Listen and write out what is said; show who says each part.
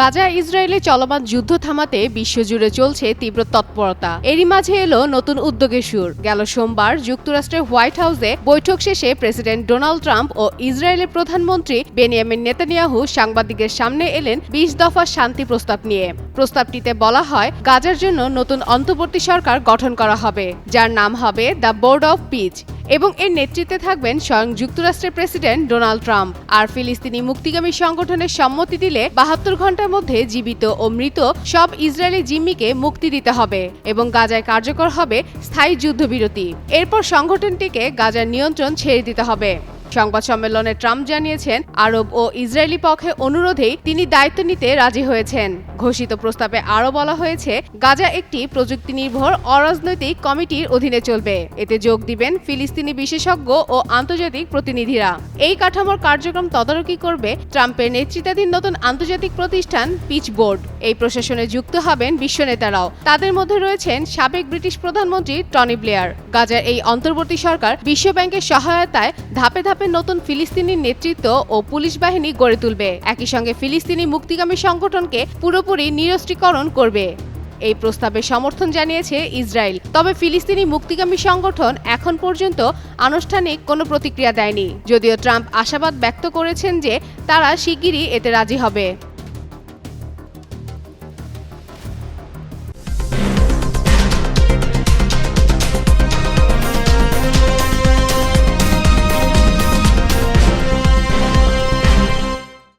Speaker 1: গাজা ইসরায়েলে চলমান যুদ্ধ থামাতে বিশ্বজুড়ে চলছে তীব্র তৎপরতা এরই মাঝে এলো নতুন উদ্যোগের সুর গেল সোমবার যুক্তরাষ্ট্রের হোয়াইট হাউসে বৈঠক শেষে প্রেসিডেন্ট ডোনাল্ড ট্রাম্প ও ইসরায়েলের প্রধানমন্ত্রী বেনিয়ামিন নেতানিয়াহু সাংবাদিকের সামনে এলেন বিশ দফা শান্তি প্রস্তাব নিয়ে প্রস্তাবটিতে বলা হয় গাজার জন্য নতুন অন্তর্বর্তী সরকার গঠন করা হবে যার নাম হবে দ্য বোর্ড অব পিচ এবং এর নেতৃত্বে থাকবেন স্বয়ং যুক্তরাষ্ট্রের প্রেসিডেন্ট ডোনাল্ড ট্রাম্প আর ফিলিস্তিনি মুক্তিগামী সংগঠনের সম্মতি দিলে বাহাত্তর ঘন্টার মধ্যে জীবিত ও মৃত সব ইসরায়েলি জিম্মিকে মুক্তি দিতে হবে এবং গাজায় কার্যকর হবে স্থায়ী যুদ্ধবিরতি এরপর সংগঠনটিকে গাজার নিয়ন্ত্রণ ছেড়ে দিতে হবে সংবাদ সম্মেলনে ট্রাম্প জানিয়েছেন আরব ও ইসরায়েলি পক্ষে অনুরোধেই তিনি দায়িত্ব নিতে রাজি হয়েছেন ঘোষিত প্রস্তাবে আরও বলা হয়েছে গাজা একটি প্রযুক্তি নির্ভর অরাজনৈতিক কমিটির অধীনে চলবে এতে যোগ দিবেন ফিলিস্তিনি বিশেষজ্ঞ ও আন্তর্জাতিক প্রতিনিধিরা এই কাঠামোর কার্যক্রম তদারকি করবে ট্রাম্পের নেতৃত্বাধীন নতুন আন্তর্জাতিক প্রতিষ্ঠান পিচ বোর্ড এই প্রশাসনে যুক্ত হবেন বিশ্ব নেতারাও তাদের মধ্যে রয়েছেন সাবেক ব্রিটিশ প্রধানমন্ত্রী টনি ব্লেয়ার গাজার এই অন্তর্বর্তী সরকার বিশ্বব্যাংকের সহায়তায় ধাপে ধাপে ইনসাফের নতুন ফিলিস্তিনি নেতৃত্ব ও পুলিশ বাহিনী গড়ে তুলবে একই সঙ্গে ফিলিস্তিনি মুক্তিগামী সংগঠনকে পুরোপুরি নিরস্ত্রীকরণ করবে এই প্রস্তাবে সমর্থন জানিয়েছে ইসরায়েল তবে ফিলিস্তিনি মুক্তিগামী সংগঠন এখন পর্যন্ত আনুষ্ঠানিক কোনো প্রতিক্রিয়া দেয়নি যদিও ট্রাম্প আশাবাদ ব্যক্ত করেছেন যে তারা শিগগিরই এতে রাজি হবে